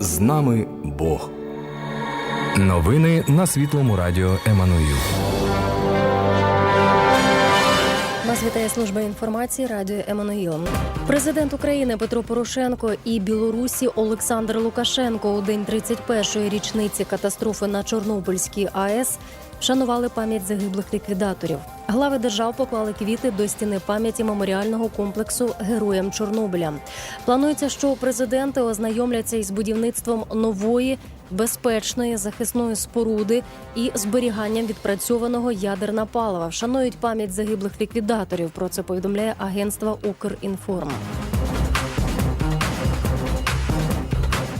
З нами Бог. Новини на світлому радіо Еммануїл. Нас вітає служба інформації Радіо Еммануїл. Президент України Петро Порошенко і Білорусі Олександр Лукашенко у день 31-ї річниці катастрофи на Чорнобильській АЕС вшанували пам'ять загиблих ліквідаторів. Глави держав поклали квіти до стіни пам'яті меморіального комплексу Героям Чорнобиля. Планується, що президенти ознайомляться із будівництвом нової безпечної захисної споруди і зберіганням відпрацьованого ядерна палива. Вшанують пам'ять загиблих ліквідаторів. Про це повідомляє агентство Укрінформ.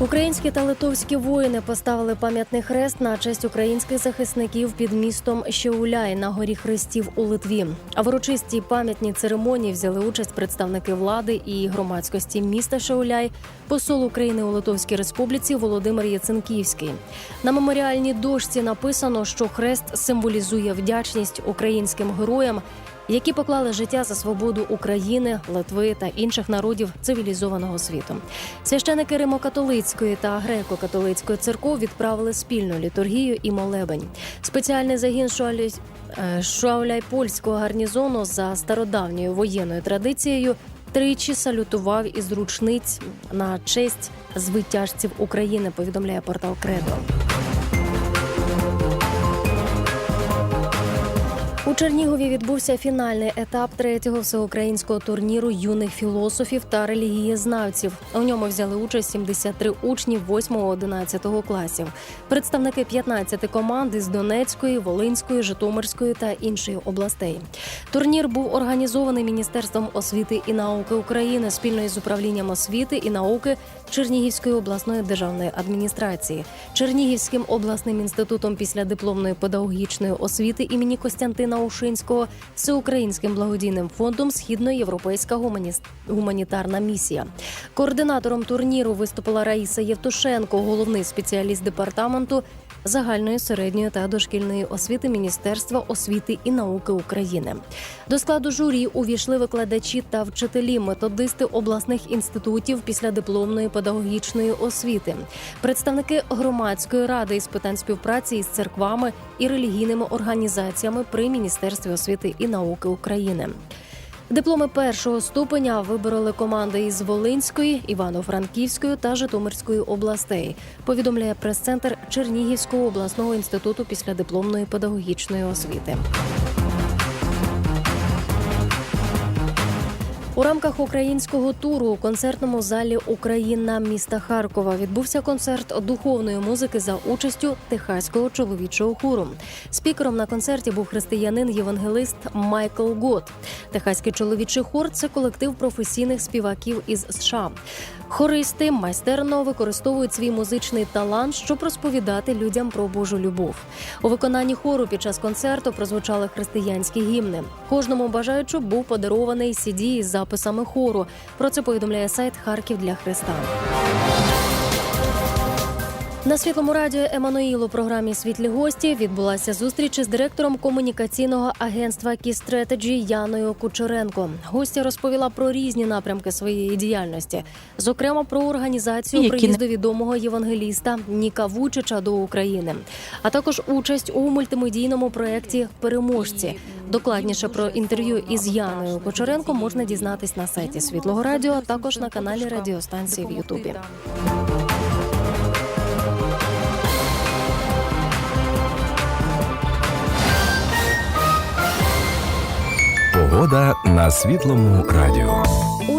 Українські та литовські воїни поставили пам'ятний хрест на честь українських захисників під містом Щеуляй на горі Хрестів у Литві. А в урочистій пам'ятній церемонії взяли участь представники влади і громадськості міста Щеуляй, посол України у Литовській Республіці Володимир Яценківський. На меморіальній дошці написано, що хрест символізує вдячність українським героям які поклали життя за свободу України, Литви та інших народів цивілізованого світу. Священики Римо-католицької та греко-католицької церков відправили спільну літургію і молебень. Спеціальний загін Шуалі... е, Шуауляйпольського гарнізону за стародавньою воєнною традицією. Тричі салютував із ручниць на честь звитяжців України. Повідомляє портал Кредо. Чернігові відбувся фінальний етап третього всеукраїнського турніру юних філософів та релігієзнавців. У ньому взяли участь 73 учні 8-11 класів. Представники 15 команд із Донецької, Волинської, Житомирської та іншої областей. Турнір був організований Міністерством освіти і науки України спільно із управлінням освіти і науки Чернігівської обласної державної адміністрації, Чернігівським обласним інститутом післядипломної педагогічної освіти імені Костянтина Ушинського, Всеукраїнським благодійним фондом Східноєвропейська гуманітарна місія. Координатором турніру виступила Раїса Євтушенко, головний спеціаліст департаменту загальної середньої та дошкільної освіти Міністерства освіти і науки України. До складу журі увійшли викладачі та вчителі, методисти обласних інститутів післядипломної педагогічної освіти, представники громадської ради із питань співпраці із церквами і релігійними організаціями при Міністерстві освіти і науки України. Дипломи першого ступеня вибороли команди із Волинської, Івано-Франківської та Житомирської областей. Повідомляє прес-центр Чернігівського обласного інституту післядипломної педагогічної освіти. У рамках українського туру у концертному залі Україна міста Харкова відбувся концерт духовної музики за участю техаського чоловічого хору. Спікером на концерті був християнин-євангелист Майкл Гот. Техаський чоловічий хор це колектив професійних співаків із США. Хористи майстерно використовують свій музичний талант, щоб розповідати людям про Божу любов. У виконанні хору під час концерту прозвучали християнські гімни. Кожному бажаючу був подарований CD із записами хору. Про це повідомляє сайт Харків для Христа. На світлому радіо Еммануїл у програмі Світлі гості відбулася зустріч із директором комунікаційного агентства Strategy Яною Кучеренко. Гостя розповіла про різні напрямки своєї діяльності, зокрема про організацію Які приїзду відомого євангеліста Ніка Вучича до України, а також участь у мультимедійному проєкті Переможці. Докладніше про інтерв'ю із Яною Кучеренко можна дізнатись на сайті Світлого Радіо, а також на каналі радіостанції в Ютубі. Погода на світлому радіо.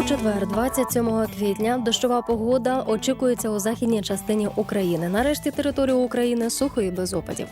Четвер, 27 квітня, дощова погода очікується у західній частині України. Нарешті територію України сухо і без опадів.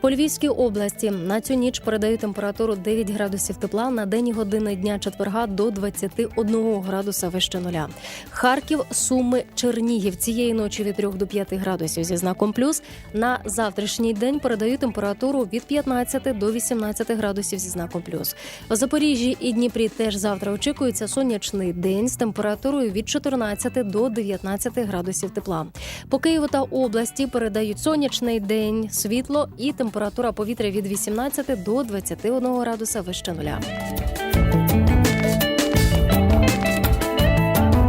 По Львівській області на цю ніч передають температуру 9 градусів тепла на день години дня четверга до 21 градуса вище нуля. Харків, Суми, Чернігів цієї ночі від 3 до 5 градусів зі знаком плюс. На завтрашній день передають температуру від 15 до 18 градусів зі знаком плюс. В Запоріжжі і Дніпрі теж завтра очікується сонячний день з температурою від 14 до 19 градусів тепла. По Києву та області передають сонячний день, світло і температура повітря від 18 до 21 градуса вище нуля.